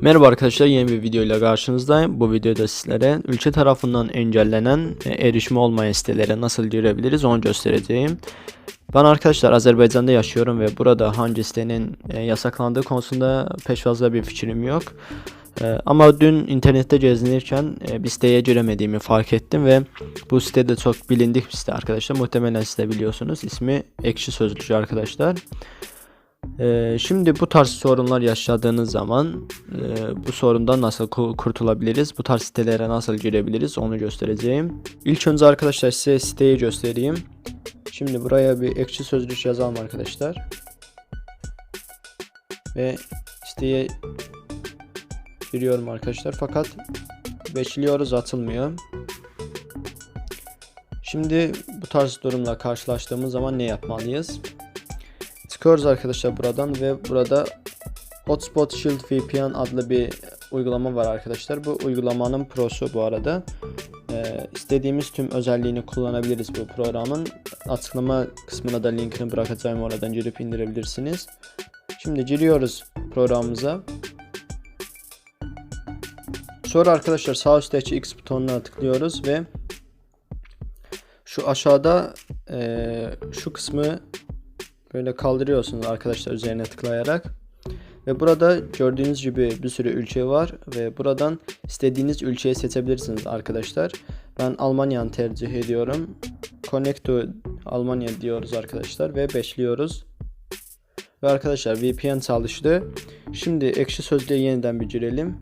Merhaba arkadaşlar yeni bir video ile karşınızdayım. Bu videoda sizlere ülke tarafından engellenen e, erişimi olmayan sitelere nasıl girebiliriz onu göstereceğim. Ben arkadaşlar Azerbaycan'da yaşıyorum ve burada hangi sitenin e, yasaklandığı konusunda pek fazla bir fikrim yok. E, Ama dün internette gezinirken bir siteye giremediğimi fark ettim ve bu site de çok bilindik bir site arkadaşlar. Muhtemelen siz de biliyorsunuz. İsmi Ekşi Sözlükçü arkadaşlar. Ee, şimdi bu tarz sorunlar yaşadığınız zaman e, bu sorundan nasıl ku- kurtulabiliriz? Bu tarz sitelere nasıl girebiliriz? Onu göstereceğim. İlk önce arkadaşlar size siteyi göstereyim. Şimdi buraya bir ekşi sözlük yazalım arkadaşlar. Ve siteye giriyorum arkadaşlar fakat bekliyoruz atılmıyor. Şimdi bu tarz durumla karşılaştığımız zaman ne yapmalıyız? Çıkıyoruz arkadaşlar buradan ve burada Hotspot Shield VPN adlı bir uygulama var arkadaşlar. Bu uygulamanın prosu bu arada. Ee, istediğimiz tüm özelliğini kullanabiliriz bu programın. Açıklama kısmına da linkini bırakacağım oradan girip indirebilirsiniz. Şimdi giriyoruz programımıza. Sonra arkadaşlar sağ üstteki X butonuna tıklıyoruz ve şu aşağıda eee, şu kısmı Böyle kaldırıyorsunuz arkadaşlar üzerine tıklayarak. Ve burada gördüğünüz gibi bir sürü ülke var ve buradan istediğiniz ülkeyi seçebilirsiniz arkadaşlar. Ben Almanya'nı tercih ediyorum. Connect to Almanya diyoruz arkadaşlar ve beşliyoruz. Ve arkadaşlar VPN çalıştı. Şimdi ekşi sözlüğe yeniden bir girelim.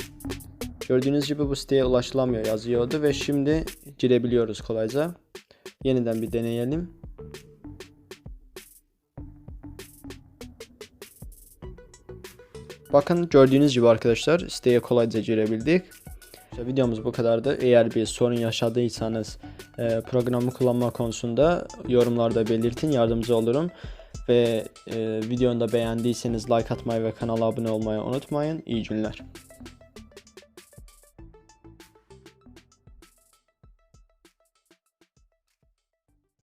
Gördüğünüz gibi bu siteye ulaşılamıyor yazıyordu ve şimdi girebiliyoruz kolayca. Yeniden bir deneyelim. Bakın gördüğünüz gibi arkadaşlar siteye kolayca girebildik. İşte videomuz bu kadardı. Eğer bir sorun yaşadıysanız e, programı kullanma konusunda yorumlarda belirtin yardımcı olurum. Ve e, videonu da beğendiyseniz like atmayı ve kanala abone olmayı unutmayın. İyi günler.